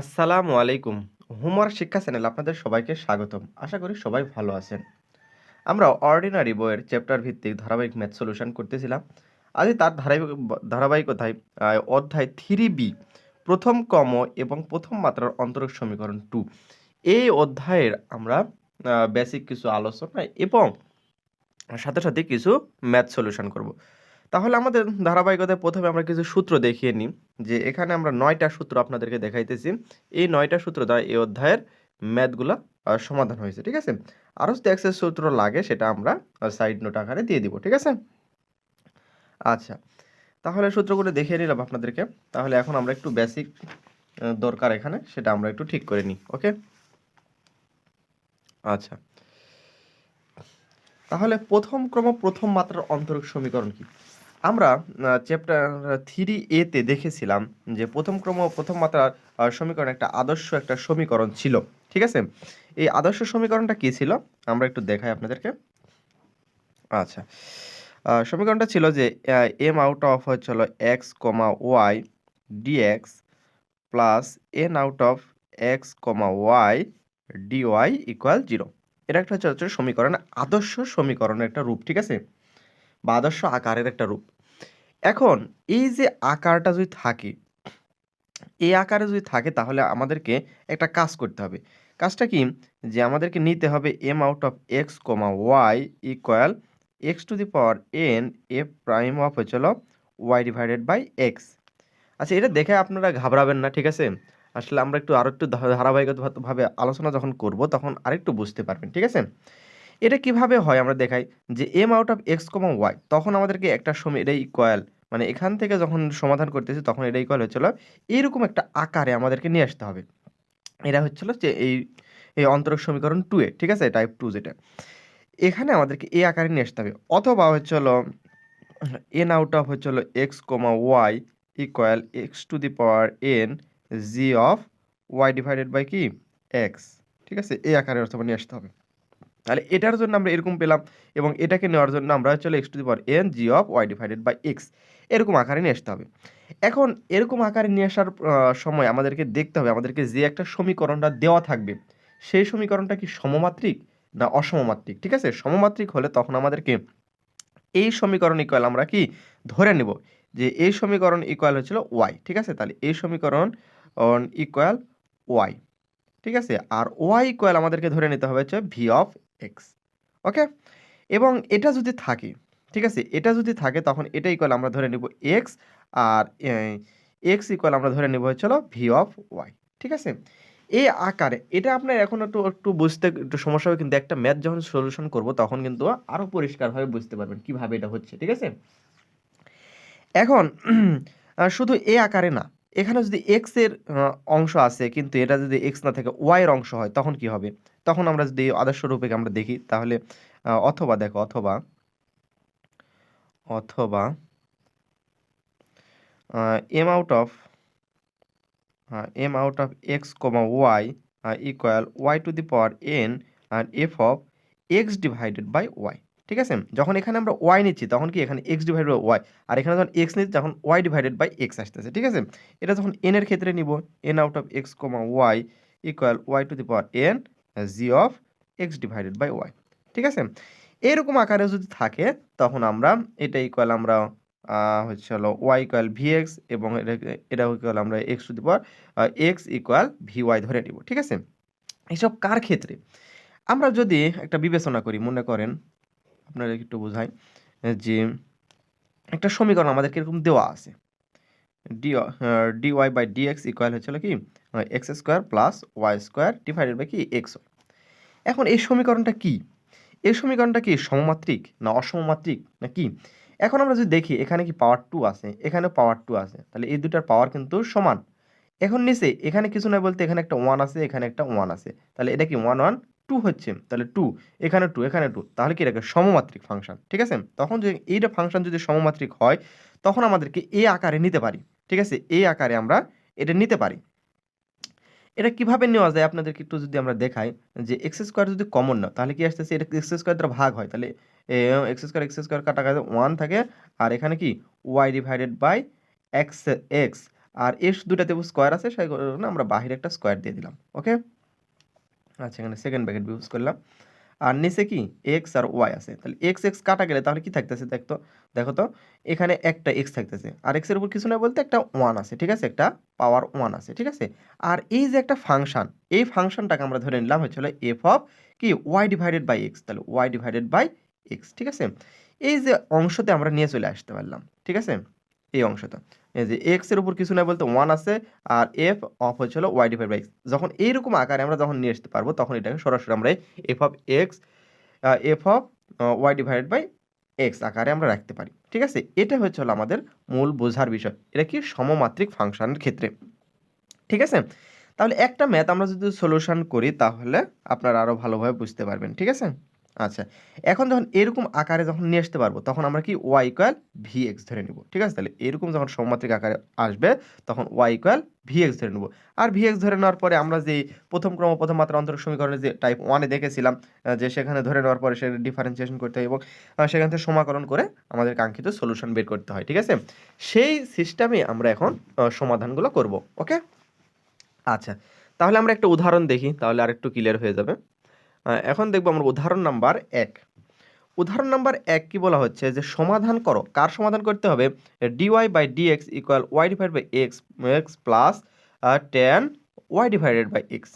আসসালামু আলাইকুম। হোমওয়ার্ক শিক্ষা চ্যানেল আপনাদের সবাইকে স্বাগতম। আশা করি সবাই ভালো আছেন। আমরা অর্ডিনারি বইয়ের চ্যাপ্টার ভিত্তিক ধারাবাহিক ম্যাথ সলিউশন করতেছিলাম। আজ তার ধারাবাহিক ধারাবাহিকতায় অধ্যায় থ্রি বি, প্রথম কম এবং প্রথম মাত্রার অন্তরক সমীকরণ টু। এই অধ্যায়ের আমরা বেসিক কিছু আলোচনা এবং সাথে সাথে কিছু ম্যাথ সলিউশন করব। তাহলে আমাদের ধারাবাহিকতায় প্রথমে আমরা কিছু সূত্র দেখিয়ে নিই, যে এখানে আমরা নয়টা সূত্র আপনাদেরকে দেখাইতেছি। এই নয়টা সূত্র দ্বারা এই অধ্যায়ের ম্যাথগুলো সমাধান হয়েছে, ঠিক আছে? আরও যদি এক্সেস সূত্র লাগে, সেটা আমরা সাইড নোট আকারে দিয়ে দিব, ঠিক আছে? আচ্ছা তাহলে সূত্রগুলো দেখিয়ে নিলাম আপনাদেরকে। তাহলে এখন আমরা একটু বেসিক দরকার এখানে, সেটা আমরা একটু ঠিক করে নিই, ওকে? আচ্ছা তাহলে প্রথম ক্রম প্রথম মাত্রার অন্তরক সমীকরণ কি? আমরা চ্যাপ্টার থ্রি এতে দেখেছিলাম যে প্রথম ক্রম, প্রথম মাত্রার সমীকরণ একটা আদর্শ একটা সমীকরণ ছিল। ঠিক আছে? এই আদর্শ সমীকরণটা কী ছিল? আমরা একটু দেখাই আপনাদেরকে। আচ্ছা। সমীকরণটা ছিল যে এম আউট অফ হচ্ছিল X comma Y dx plus N out of X comma Y dy equal zero এটা একটা হচ্ছে সমীকরণ, আদর্শ সমীকরণের একটা রূপ, ঠিক আছে? বা আদর্শ আকারের একটা রূপ। এখন এই যে আকারটা যদি থাকে, এই আকারে যদি থাকে তাহলে আমাদেরকে একটা কাজ করতে হবে। কাজটা কি? যে আমাদেরকে নিতে হবে M out of X comma Y equal X to the power N A prime of হচ্ছিল ওয়াই ডিভাইডেড বাই এক্স আচ্ছা এটা দেখে আপনারা ঘাবড়াবেন না, ঠিক আছে? আসলে আমরা একটু আরও একটু ধারাবাহিকভাবে আলোচনা যখন করব তখন আরেকটু বুঝতে পারবেন, ঠিক আছে? এটা কীভাবে হয় আমরা দেখাই যে M out of X comma Y তখন আমাদেরকে একটা সময় এটা ইকুয়াল মানে এখান থেকে যখন সমাধান করতেছি, তখন এটা ইকুয়াল হচ্ছিল এইরকম একটা আকারে আমাদেরকে নিয়ে আসতে হবে। এটা হচ্ছিল যে এই এই অন্তরক সমীকরণ টু এ, ঠিক আছে? টাইপ টু যেটা। এখানে আমাদেরকে এ আকারে নিয়ে আসতে হবে। অথবা হচ্ছিল এন আউট অফ হচ্ছিল X comma Y equal X to the power N G of Y divided by কি? এক্স ঠিক আছে? এই আকারে অথবা নিয়ে আসতে হবে। তাহলে এটার জন্য আমরা এরকম পেলাম এবং এটাকে নেওয়ার জন্য আমরা চলে X to the power N G of Y divided by X এরকম আকারে নিয়ে আসতে হবে। এখন এরকম আকারে নিয়ে আসার সময় আমাদেরকে দেখতে হবে, আমাদেরকে যে একটা সমীকরণটা দেওয়া থাকবে, সেই সমীকরণটা কি সমমাত্রিক না অসমমাত্রিক? ঠিক আছে? সমমাত্রিক হলে তখন আমাদেরকে এই সমীকরণ ইকুয়াল আমরা কি ধরে নেব যে এই সমীকরণ ইকুয়াল হচ্ছিল ওয়াই ঠিক আছে? তাহলে এই সমীকরণ ইকুয়াল ওয়াই ঠিক আছে? আর ওয়াই ইকুয়াল আমাদেরকে ধরে নিতে হবে হচ্ছে ভি অফ এক্স ওকে এবং এটা যদি থাকে, ঠিক আছে? এটা যদি থাকে, তখন এটা ইকুয়াল আমরা ধরে নেব এক্স আর এক্স ইকুয়াল আমরা ধরে নিব হচ্ছিল ভি অফ ওয়াই ঠিক আছে? এই আকারে, এটা আপনার এখন একটু একটু বুঝতে, একটু সমস্যা হবে, কিন্তু একটা ম্যাথ যখন সলিউশন করব, তখন কিন্তু আরও পরিষ্কারভাবে বুঝতে পারবেন কীভাবে এটা হচ্ছে, ঠিক আছে? এখন, শুধু এ আকারে না এখানে যদি এক্সের অংশ আছে, কিন্তু এটা যদি এক্স না থাকে ওয়াই এর অংশ হয়, তখন কি হবে? তখন আমরা যদি আদর্শ রূপে আমরা দেখি, তাহলে অথবা দেখো, অথবা অথবা M out of M out of X comma Y equal Y to the power N R F of X divided by Y ঠিক আছে? যখন এখানে আমরা ওয়াই নিচ্ছি, তখন কি এখানে এক্স ডিভাইডেড বাই ওয়াই আর এখানে যখন এক্স নিচ্ছি, তখন ওয়াই ডিভাইডেড বাই এক্স আসতেছে, ঠিক আছে? এটা যখন এন এর ক্ষেত্রে নিব N out of X comma Y equal Y to the power N G of X divided by Y ঠিক আছে? এরকম আকারে যদি থাকে, তখন আমরা এটা ইকুয়াল আমরা হচ্ছে হলো ওয়াই ইকুয়াল ভি এক্স এবং এটা ইকুয়াল আমরা X to the power X equal V Y ধরে নিব, ঠিক আছে? এসব কার ক্ষেত্রে? আমরা যদি একটা বিবেচনা করি, মনে করেন আপনারা একটু বোঝাই যে একটা সমীকরণ আমাদেরকে এরকম দেওয়া আছে। D D Y by D X equal হচ্ছিল কি X square plus Y square divided by কি এক্স এখন এই সমীকরণটা কি? এই সমীকরণটা কি সমমাত্রিক না অসমমাত্রিক না কি? এখন আমরা যদি দেখি, এখানে কি পাওয়ার টু আছে এখানে পাওয়ার টু আছে, তাহলে এই দুটার পাওয়ার কিন্তু সমান। এখন নিচে, এখানে কিছু নয় বলতে এখানে একটা ওয়ান আছে, এখানে একটা ওয়ান আছে, তাহলে এটা কি ওয়ান ওয়ান টু হচ্ছে, তাহলে টু এখানে টু এখানে টু তাহলে কি এটাকে সমমাত্রিক ফাংশন ঠিক আছে? তখন যদি এইটা ফাংশন যদি সমমাত্রিক হয়, তখন আমাদেরকে এ আকারে নিতে পারি, ঠিক আছে? এ আকারে আমরা এটা নিতে পারি। এটা কীভাবে নেওয়া যায়? আপনাদেরকে একটু যদি আমরা দেখাই, যে এক্স স্কোয়ার যদি কমন না, তাহলে কি আসতেছে? এটা এক্স স্কোয়ার দ্বারা ভাগ হয়, তাহলে এক্স স্কোয়ার এক্স স্কোয়ার কাটা কাটা ওয়ান থাকে, আর এখানে কি? Y divided by X X R S দুটাতে স্কোয়ার আছে, সেই আমরা বাহিরে একটা স্কোয়ার দিয়ে দিলাম ওকে আচ্ছা এখানে সেকেন্ড ব্র্যাকেট ইউজ করলাম। আর নিচে কি? এক্স আর ওয়াই আছে। তাহলে এক্স এক্স কাটা গেলে তাহলে কি থাকতেছে দেখতো? দেখো তো, এখানে একটা এক্স থাকতেছে। আর এক্সের উপর কিছু না বলতে একটা ওয়ান আছে, ঠিক আছে? একটা পাওয়ার ওয়ান আছে, ঠিক আছে? আর এই যে একটা ফাংশন এই ফাংশনটাকে আমরা ধরে নিলাম হচ্ছিল এফ অফ কি? ওয়াই ডিভাইডেড বাই এক্স তাহলে ওয়াই ডিভাইডেড বাই এক্স ঠিক আছে? এই যে অংশতে আমরা নিয়ে চলে আসতে পারলাম, ঠিক আছে? এই অংশটা। এই যে এক্সের উপর কিছু না বলতে ওয়ান আছে আর এফ অফ হচ্ছে হলো ওয়াই ডিভাইড বাই এক্স যখন এইরকম আকারে আমরা যখন নিয়ে আসতে পারব, তখন এটাকে সরাসরি আমরা f of x f of y divide by x আকারে আমরা রাখতে পারি। ঠিক আছে? এটা হচ্ছে হলো আমাদের মূল বোঝার বিষয়। এটা কি সমমাত্রিক ফাংশনের ক্ষেত্রে? ঠিক আছে? তাহলে একটা ম্যাথ আমরা যদি সলিউশন করি, তাহলে আপনারা আরও ভালোভাবে বুঝতে পারবেন। ঠিক আছে? আচ্ছা এখন যখন এরকম আকারে যখন নিয়ে আসতে পারব, তখন আমরা কি ওয়াই ইকুয়াল ভি এক্স ধরে নেব, ঠিক আছে? তাহলে এরকম যখন সমমাত্রিক আকারে আসবে, তখন ওয়াই ইকুয়াল ভি এক্স ধরে নেব। আর ভি এক্স ধরে নেওয়ার পরে আমরা যে প্রথম ক্রম প্রথম মাত্রা অন্তর সমীকরণে যে টাইপ ওয়ানে দেখেছিলাম যে সেখানে ধরে নেওয়ার পরে সেটা ডিফারেন্সিয়েশন করতে হয় এবং সেখান থেকে সমাকরণ করে আমাদের কাঙ্ক্ষিত সলিউশন বের করতে হয়, ঠিক আছে? সেই সিস্টেমে আমরা এখন সমাধানগুলো করব ওকে আচ্ছা তাহলে আমরা একটা উদাহরণ দেখি, তাহলে আরেকটু ক্লিয়ার হয়ে যাবে। এখন দেখব আমরা উদাহরণ নাম্বার এক। উদাহরণ নাম্বার এক কি বলা হচ্ছে? যে সমাধান করো। কার সমাধান করতে হবে? Dy by dx equal y divide by x x plus ten y divided by x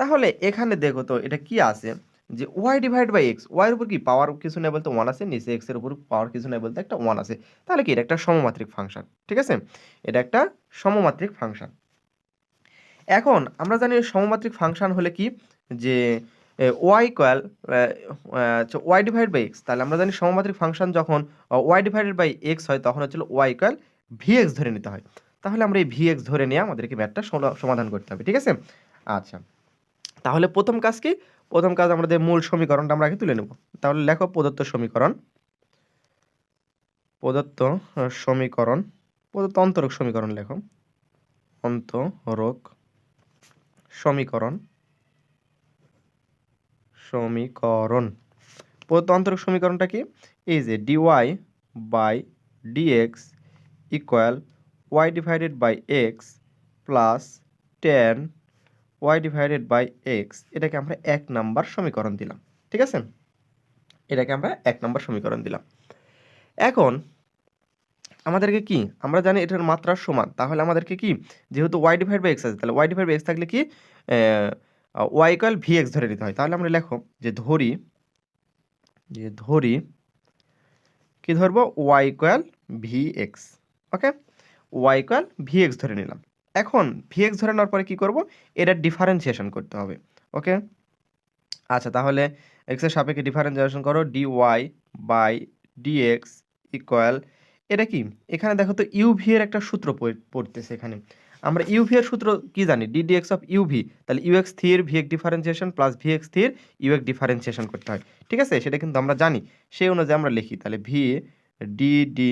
তাহলে এখানে দেখো তো, এটা কি আছে? যে ওয়াই ডিভাইড বাই এক্স ওয়াইয়ের উপর কি? পাওয়ার কিছু নেই বলতে ওয়ান আছে, নিচে এক্সের উপর পাওয়ার কিছু নেই বলতে একটা ওয়ান আছে। তাহলে কি? এটা একটা সমমাত্রিক ফাংশন ঠিক আছে? এটা একটা সমমাত্রিক ফাংশন এখন আমরা জানি সমমাত্রিক ফাংশন হলে কি? যে y equal y divide by x তাহলে আমরা জানি সমমাত্রিক ফাংশন যখন ওয়াই ডিভাইডেড বাই এক্স হয়, তখন হচ্ছিল ওয়াই ইকুয়াল ভি এক্স ধরে নিতে হয়। তাহলে আমরা এই ভি এক্স ধরে নিয়ে আমাদেরকে ম্যাথটা সমাধান করতে হবে, ঠিক আছে? আচ্ছা। তাহলে প্রথম কাজ কি? প্রথম কাজ আমাদের মূল সমীকরণটা আমরা আগে তুলে নেব। তাহলে লেখো প্রদত্ত সমীকরণ। প্রদত্ত সমীকরণ। প্রদত্ত অন্তরক সমীকরণ লেখো। অন্তরক সমীকরণ। সমীকরণ। প্রদত্ত অন্তরক সমীকরণটা কি? এই যে dy by dx equal y divided by x plus ten y divided by x এটাকে আমরা এক নাম্বার সমীকরণ দিলাম, ঠিক আছে? এটাকে আমরা এক নাম্বার সমীকরণ দিলাম। এখন আমাদেরকে কি? আমরা জানি এটার মাত্রা সমান, তাহলে আমাদেরকে কি? যেহেতু ওয়াই ডিভাইড বাই এক্স আছে, তাহলে ওয়াই ডিভাইড বাই এক্স থাকলে কি? ওয়াই ইকুয়াল ভি এক্স ধরে নিতে হয়। তাহলে আমরা লেখো যে ধরি যে ধরি কি ধরবো? Y equal v x okay y equal v x ধরে নিলাম। এখন ভি এক্স ধরে নেওয়ার পরে কি করব? এটা ডিফারেন্সিয়েশন করতে হবে ওকে আচ্ছা তাহলে এক্সের সাপেক্ষে ডিফারেন্সিয়েশন করো d y by d x equal এটা কি? এখানে দেখো তো ইউ ভি এর একটা সূত্র পড়- পড়তেছে এখানে। আমরা ইউভি এর সূত্র কি জানি? ডিডিএক্স অফ ইউভি তাহলে ইউএক্স স্থির ভি এক ডিফারেন্সিয়েশন প্লাস ভি এক্স স্থির ইউএক ডিফারেন্সিয়েশন করতে হয়। ঠিক আছে? সেটা কিন্তু আমরা জানি। সেই অনুযায়ী আমরা লিখি, তাহলে v d d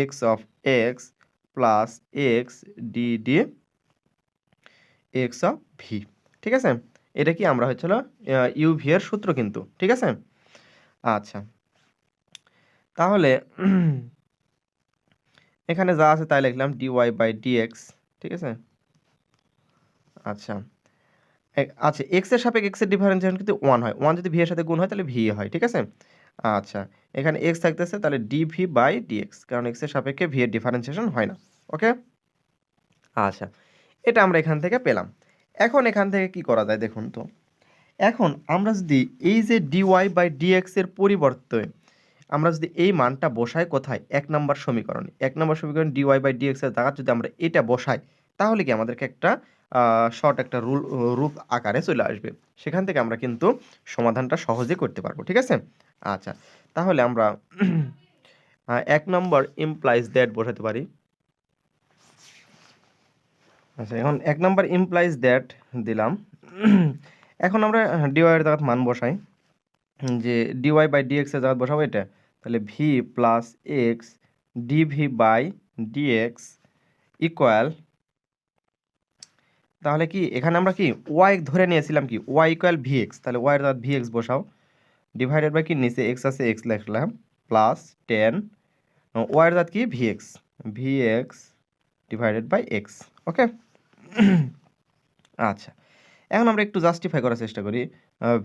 x of x plus x d d x of v ঠিক আছে? এটা কি আমরা হচ্ছিল ইউভি এর সূত্র কিন্তু। ঠিক আছে? আচ্ছা। তাহলে এখানে যা আছে তাই লিখলাম ডি ওয়াই বাই ডিএক্স ঠিক আছে? আচ্ছা। আচ্ছা এক্সের সাপেক্ষে এক্সের ডিফারেন্সিয়েশন কিন্তু ওয়ান হয়। ওয়ান যদি ভি এর সাথে গুণ হয়, তাহলে ভি হয়, ঠিক আছে? আচ্ছা এখানে এক্স থাকতেছে, তাহলে ডি ভি বাই কারণ এক্সের সাপেক্ষে ভি এর ডিফারেন্সিয়েশন হয় না ওকে আচ্ছা এটা আমরা এখান থেকে পেলাম। এখন এখান থেকে কি করা যায়, দেখুন তো। এখন আমরা যদি এই যে ডিওয়াই বাই ডিএক্স এর পরিবর্তে আমরা যদি এই মানটা বসাই কোথায়? এক নম্বর সমীকরণে। এক নম্বর সমীকরণ ডিওয়াই বাই ডিএক্স এর জায়গা যদি আমরা এটা বসাই, তাহলে কি আমাদেরকে একটা শর্ট একটা রুল, রূপ আকারে চলে আসবে। সেখান থেকে আমরা কিন্তু সমাধানটা সহজে করতে পারব, ঠিক আছে? আচ্ছা তাহলে আমরা এক নম্বর ইমপ্লাইজ দ্যাট বসাতে পারি। আচ্ছা এখন এক নম্বর ইমপ্লাইজ দ্যাট দিলাম। এখন আমরা ডিওয়াই এর জায়গায় মান বসাই। যে ডিওয়াই বাই ডিএক্স এর জায়গায় বসাবো এটা। তাহলে v plus x dv by dx equal তাহলে কি এখানে আমরা কি ওয়াই ধরে নিয়েছিলাম কি? ওয়াই ইকুয়াল ভি এক্স তাহলে ওয়াই এর ভি এক্স বসাও। ডিভাইডেড বাই কি? নিচে এক্স আছে এক্স লিখলাম প্লাস টেন ওয়াই এর কি? V x v x divided by x okay আচ্ছা এখন আমরা একটু জাস্টিফাই করার চেষ্টা করি।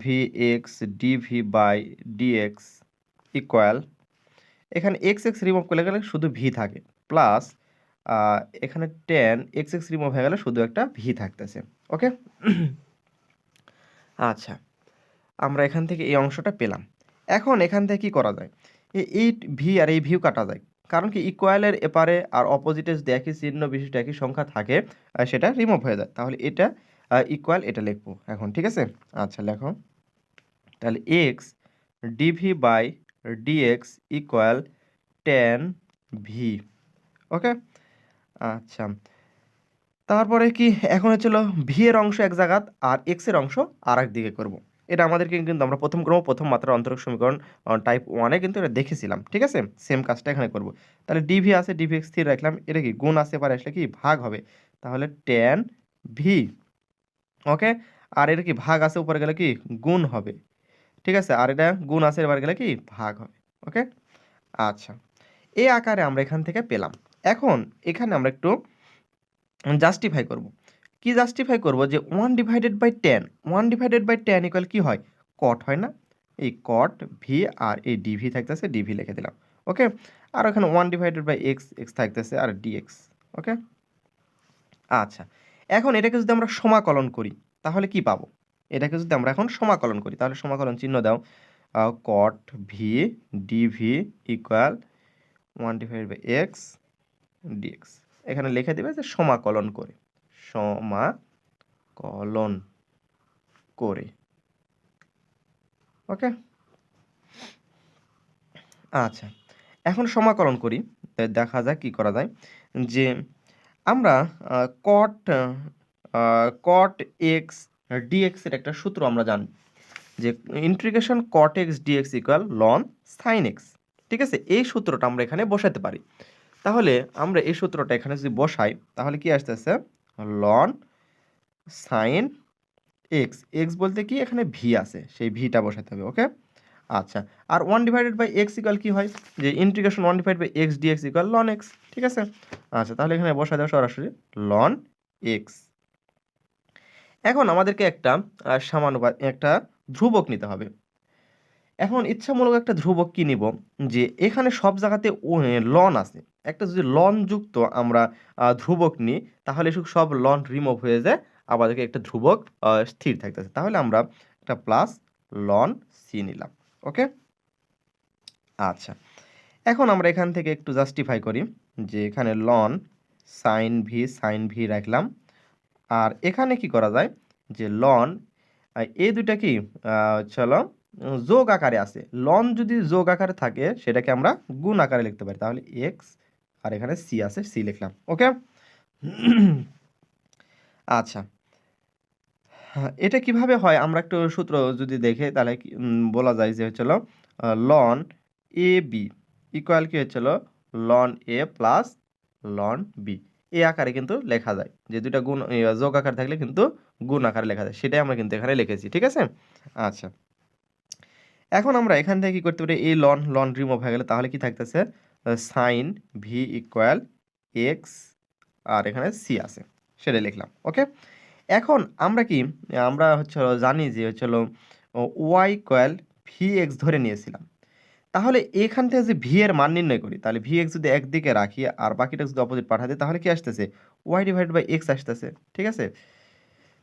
V x dv by dx equal এখানে এক্স এক্স রিমুভ করলে গেলে শুধু ভি থাকে প্লাস এখানে টেন এক্স এক্স রিমুভ হয়ে গেলে শুধু একটা ভি থাকতেছে ওকে আচ্ছা আমরা এখান থেকে এই অংশটা পেলাম, এখন এখান থেকে কি করা যায়? এই ভি আর এই ভিউ কাটা যায়, কারণ কি ইকুয়ালের এপারে আর অপোজিটে যদি একই চিহ্ন, বিশিষ্ট একই সংখ্যা থাকে সেটা রিমুভ হয়ে যায়, তাহলে এটা ইকুয়াল এটা লিখব এখন, ঠিক আছে? আচ্ছা লেখো, তাহলে x dv by dx equal ten v okay আচ্ছা তারপরে কি? এখন হচ্ছিল ভি এর অংশ এক জায়গাত আর এক্সের অংশ আর এক দিকে করব। এটা আমাদেরকে কিন্তু আমরা প্রথম ক্রম, প্রথম মাত্রা অন্তরক সমীকরণ টাইপ ওয়ানে কিন্তু এটা দেখেছিলাম, ঠিক আছে? সেম কাজটা এখানে করব। তাহলে ডিভি আছে ডিভি এক্স স্থির রাখলাম। এটা কি গুণ আসতে পারে আসলে কি? ভাগ হবে। তাহলে টেন ভি ওকে আর এটা কি ভাগ আছে? উপরে গেলে কি? গুণ হবে। ঠিক আছে? আর এটা গুণ আছে, এবার গেলে কি? ভাগ হবে ওকে আচ্ছা এই আকারে আমরা এখান থেকে পেলাম। এখন এখানে আমরা একটু জাস্টিফাই করব। কি জাস্টিফাই করব? যে one divided by ten one divided by ten equal কী হয়? কট হয় না? এই কট ভি আর এই ডিভি থাকতেছে ডিভি লিখে দিলাম ওকে আর ওখানে one divided by x x থাকতেছে আর ডিএক্স ওকে আচ্ছা এখন এটাকে যদি আমরা সমাকলন করি, তাহলে কি পাবো? এটাকে যদি আমরা এখন সমাকলন করি, তাহলে সমাকলন চিহ্ন দাও। Cot v dv equal one divide by x dx এখানে লিখে দেবে যে সমাকলন করে সমাকলন করে। ওকে? আচ্ছা এখন সমাকলন করি দেখা যাক কি করা যায়। যে আমরা কট কট এক্স ডিএক্স এর একটা সূত্র আমরা জানি যে integration cot x dx equal ln sine x ঠিক আছে? এই সূত্রটা আমরা এখানে বসাতে পারি। তাহলে আমরা এই সূত্রটা এখানে যদি বসাই, তাহলে কি আসতেছে? লন সাইন এক্স এক্স বলতে কি? এখানে ভি আছে, সেই ভিটা বসাতে হবে ওকে আচ্ছা আর one divided by x equal কি হয়? যে integration one divide by x dx equal ln x ঠিক আছে? আচ্ছা তাহলে এখানে বসা দেওয়া সরাসরি লন এক্স এখন আমাদেরকে একটা সমানুপাত একটা ধ্রুবক নিতে হবে। এখন ইচ্ছামূলক একটা ধ্রুবক কি নিব? যে এখানে সব জায়গাতে লন আছে। একটা যদি লন যুক্ত আমরা ধ্রুবক নিই, তাহলে সব লন রিমুভ হয়ে যায় আমাদেরকে একটা ধ্রুবক স্থির থাকতেছে। তাহলে আমরা একটা প্লাস লন সি নিলাম ওকে আচ্ছা এখন আমরা এখান থেকে একটু জাস্টিফাই করি যে এখানে ln sine v sine v রাখলাম। আর এখানে কি করা যায়? যে লন এই দুইটা কি? চলো যোগ আকারে আছে। লন যদি যোগ আকারে থাকে সেটাকে আমরা গুণ আকারে লিখতে পারি। তাহলে এক্স আর এখানে সি আছে সি লিখলাম। ওকে? আচ্ছা। হ্যাঁ, এটা কীভাবে হয়? আমরা একটু সূত্র যদি দেখে তাহলে বলা যায় যে হচ্ছিল লন এ বি ইকুয়াল কি হচ্ছিল ln A plus ln B এই আকারে কিন্তু লেখা যায়। যে দুইটা গুণ যোগ আকার থাকলে কিন্তু গুণ আকারে লেখা যায়। সেটাই আমরা কিন্তু এখানে লিখেছি ঠিক আছে? আচ্ছা। এখন আমরা এখান থেকে কি করতে পারি? এই লন লন রিমুভ হয়ে গেলে তাহলে কি থাকতেছে? সাইন ভি ইকুয়াল এক্স আর এখানে সি আছে। সেটাই লিখলাম ওকে এখন আমরা কি আমরা হচ্ছে জানি যে হচ্ছে ওয়াই ইকুয়াল ভি এক্স ধরে নিয়েছিলাম। তাহলে এখান থেকে যদি ভি এর মান নির্ণয় করি, তাহলে ভি এক্স যদি একদিকে রাখি আর বাকিটা যদি অপোজিট পাঠাতে তাহলে কি আসতেছে? ওয়াই ডিভাইড বাই এক্স আসতেছে, ঠিক আছে?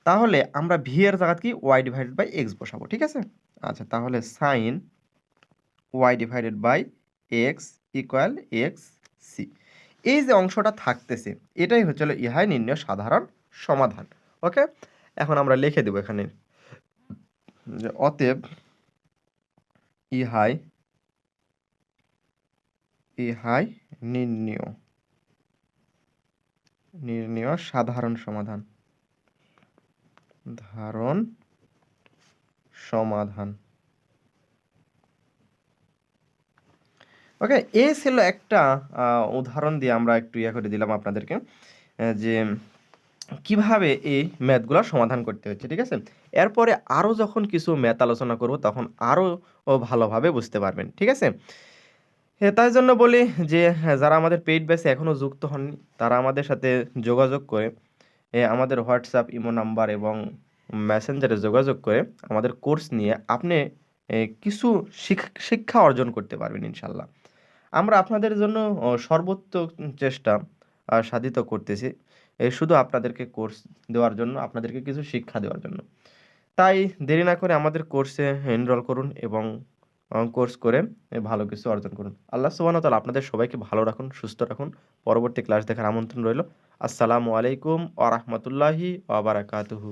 তাহলে আমরা ভি এর জায়গা কি? ওয়াই ডিভাইডেড বাই এক্স বসাবো, ঠিক আছে? আচ্ছা তাহলে sine y divided by x equal x c এই যে অংশটা থাকতেছে, এটাই হচ্ছে ইহাই নির্ণয় সাধারণ সমাধান, ওকে? এখন আমরা লিখে দেবো এখানে অতএব ইহাই ইহাই নির্ণয়। নির্ণয় সাধারণ সমাধান। ধারণ সমাধান। ওকে, এ ছিল একটা উদাহরণ দিয়ে আমরা একটু ইয়া করে দিলাম আপনাদেরকে যে কীভাবে এই ম্যাথগুলো সমাধান করতে হচ্ছে, ঠিক আছে? এরপরে আরও যখন কিছু ম্যাথ আলোচনা করব, তখন আরও ভালোভাবে বুঝতে পারবেন, ঠিক আছে? তাই জন্য বলি যে হ্যাঁ, যারা আমাদের পেইড ব্যাচে এখনও যুক্ত হননি তারা আমাদের সাথে যোগাযোগ করে আমাদের হোয়াটসঅ্যাপ ইমো নাম্বার এবং মেসেঞ্জারে যোগাযোগ করে আমাদের কোর্স নিয়ে আপনি কিছু শিক্ষা অর্জন করতে পারবেন ইনশাল্লাহ আমরা আপনাদের জন্য সর্বোচ্চ চেষ্টা সাধিত করতেছি শুধু আপনাদেরকে কোর্স দেওয়ার জন্য আপনাদেরকে কিছু শিক্ষা দেওয়ার জন্য। তাই দেরি না করে আমাদের কোর্সে এনরোল করুন এবং কোর্স করে ভালো কিছু অর্জন করুন। আল্লাহ সুবাহ তালা আপনাদের সবাইকে ভালো রাখুন, সুস্থ রাখুন। পরবর্তী ক্লাস দেখার আমন্ত্রণ রইল। আসসালামু আলাইকুম আ রহমতুল্লাহি ওয়া বারাকাতুহু।